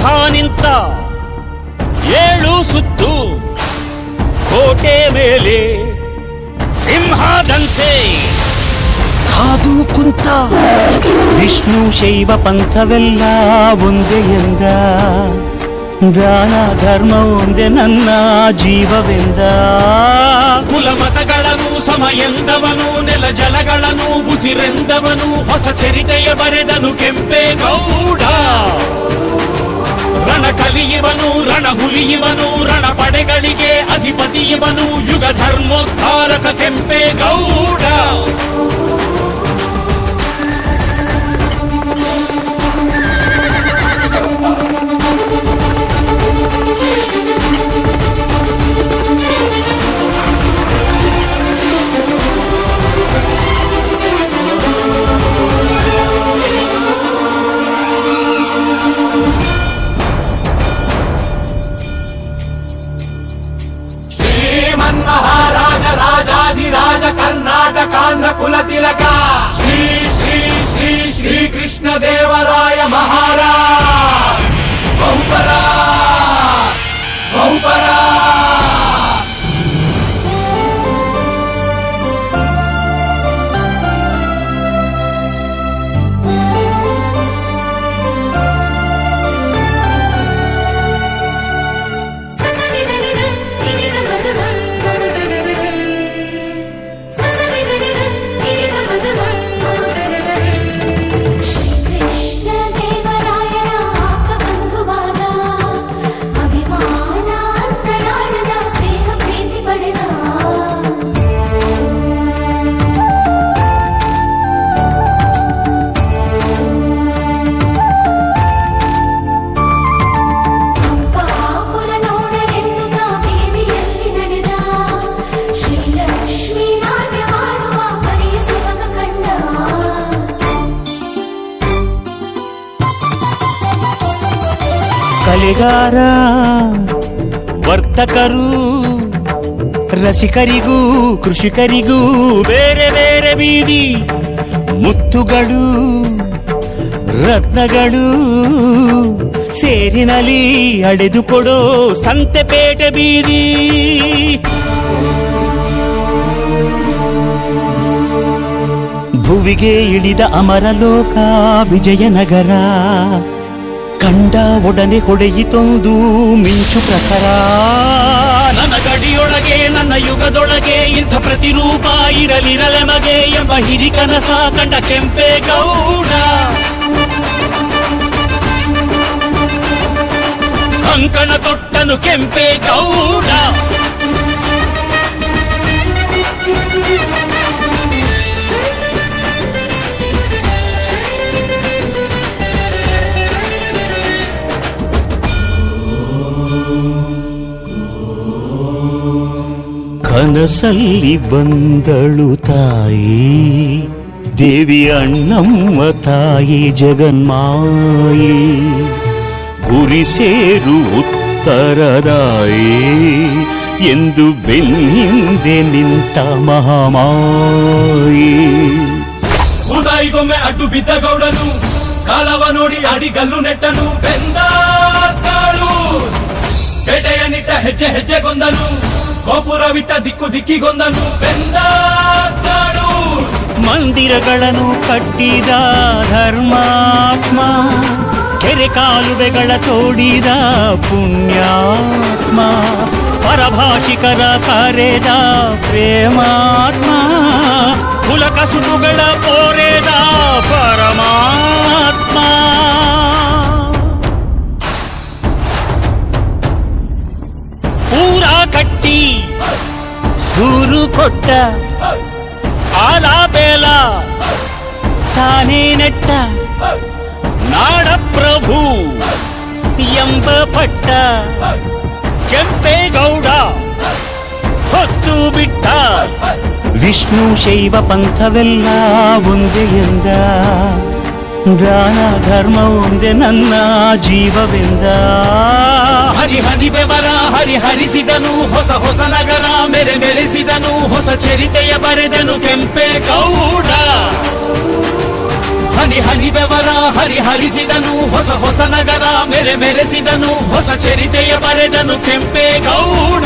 ಯೋಧ ನಿಂತ ಏಳು ಸುತ್ತು ಕೋಟೆ ಮೇಲೆ ಸಿಂಹದಂತೆ ಕಾದು ಕುಂತ ವಿಷ್ಣು ಶೈವ ಪಂಥವೆಲ್ಲ ಒಂದೇ ಎಂದ ದಾನ ಧರ್ಮ ಒಂದೇ ನನ್ನ ಜೀವವೆಂದ ಕುಲಮತಗಳನ್ನು ಸಮ ಎಂದವನು ನೆಲ ಜಲಗಳನ್ನು ಉಸಿರೆಂದವನು ಹೊಸ ಚರಿತೆಯ ಬರೆದನು ಕೆಂಪೇಗೌಡ ರಣ ಕಲಿಯುವನು ರಣ ಹುಲಿಯುವನು ರಣ ಪಡೆಗಳಿಗೆ ಅಧಿಪತಿಯುವನು ಯುಗ ಧರ್ಮೋದ್ಧಾರಕ ಕೆಂಪೇಗೌಡ జగన్మహారాజ రాజాధిరాజ కర్ణాటకాంధ్ర కుల తిలక. శ్రీ శ్రీ శ్రీ శ్రీ కృష్ణ దేవరాయ మహారాజ్. బహుపరా. ಕಲೆಗಾರ, ವರ್ತಕರು, ರಸಿಕರಿಗೂ, ಕೃಷಿಕರಿಗೂ ಬೇರೆ ಬೇರೆ ಬೀದಿ, ಮುತ್ತುಗಳು, ರತ್ನಗಳು ಸೇರಿನಲ್ಲಿ ಅಡೆದುಕೊಡೋ ಸಂತೆಪೇಟೆ ಬೀದಿ. ಭುವಿಗೆ ಇಳಿದ ಅಮರಲೋಕ, ವಿಜಯನಗರ ಕಂಡ ಒಡನೆ ಹೊಡೆಯಿತೊಂದು ಮಿಂಚು ಪ್ರಖರ. ನನ್ನ ಗಡಿಯೊಳಗೆ ನನ್ನ ಯುಗದೊಳಗೆ ಇಂಥ ಪ್ರತಿರೂಪ ಇರಲಿರಲೆ ಮಗೆ ಎಂಬ ಹಿರಿಕನಸ ಕಂಡ ಕೆಂಪೇಗೌಡ ಕಂಕಣ ತೊಟ್ಟನು ಕೆಂಪೇಗೌಡ ಕನಸಲ್ಲಿ ಬಂದಳು ತಾಯಿ ದೇವಿ ಅಣ್ಣಮ್ಮ ತಾಯಿ ಜಗನ್ಮಾಯಿ ಗುರಿ ಸೇರು ಉತ್ತರದಾಯಿ ಎಂದು ಬೆನ್ನಿಂದೆ ನಿಂತ ಮಹಾಮಾಯಿ ಉದಾಯಿಗೊಮ್ಮೆ ಅಡ್ಡು ಬಿದ್ದ ಗೌಡನು ಕಾಲವ ನೋಡಿ ಅಡಿಗಲ್ಲು ನೆಟ್ಟನು ಬೆಂದ ಕಾಳು ಪೇಟೆಯ ನಿಟ್ಟ ಹೆಜ್ಜೆ ಗೋಪುರ ಗೋಪುರವಿಟ್ಟ ದಿಕ್ಕು ದಿಕ್ಕಿಗೊಂದನು ಬೆಂದ ಮಂದಿರಗಳನ್ನು ಕಟ್ಟಿದ ಧರ್ಮಾತ್ಮ, ಕೆರೆ ಕಾಲುವೆಗಳ ತೋಡಿದ ಪುಣ್ಯಾತ್ಮ, ಪರಭಾಷಿಕರ ಕರೆದ ಪ್ರೇಮಾತ್ಮ ಕುಲಕಸುಟುಗಳ ಕೋರೆ ಊರ ಕಟ್ಟಿ ಸೂರು ಕೊಟ್ಟ ಆಲ ಬೇಲ ತಾನೇ ನೆಟ್ಟ ನಾಡ ಪ್ರಭು ಎಂಬ ಪಟ್ಟ ಕೆಂಪೇಗೌಡ ಹೊತ್ತು ಬಿಟ್ಟ ವಿಷ್ಣು ಶೈವ ಪಂಥವೆಲ್ಲ ಒಂದೇ ಎಂದ ದಾನ ಧರ್ಮ ಒಂದೇ ನನ್ನ ಜೀವವೆಂದ ಹರಿ ಬೆವರ, ಹರಿ ಹರಿಸಿದನು, ಹೊಸ ಹೊಸ ನಗರ ಮೆರೆ ಮೆರೆಸಿದನು ಹೊಸ ಚರಿತೆಯ ಬರೆದನು ಕೆಂಪೇಗೌಡ ಹನಿ ಹನಿ ಬೆವರ, ಹರಿ ಹರಿಸಿದನು, ಹೊಸ ಹೊಸ ನಗರ ಮೆರೆ ಮೆರೆಸಿದನು ಹೊಸ ಚರಿತೆಯ ಬರೆದನು ಕೆಂಪೇಗೌಡ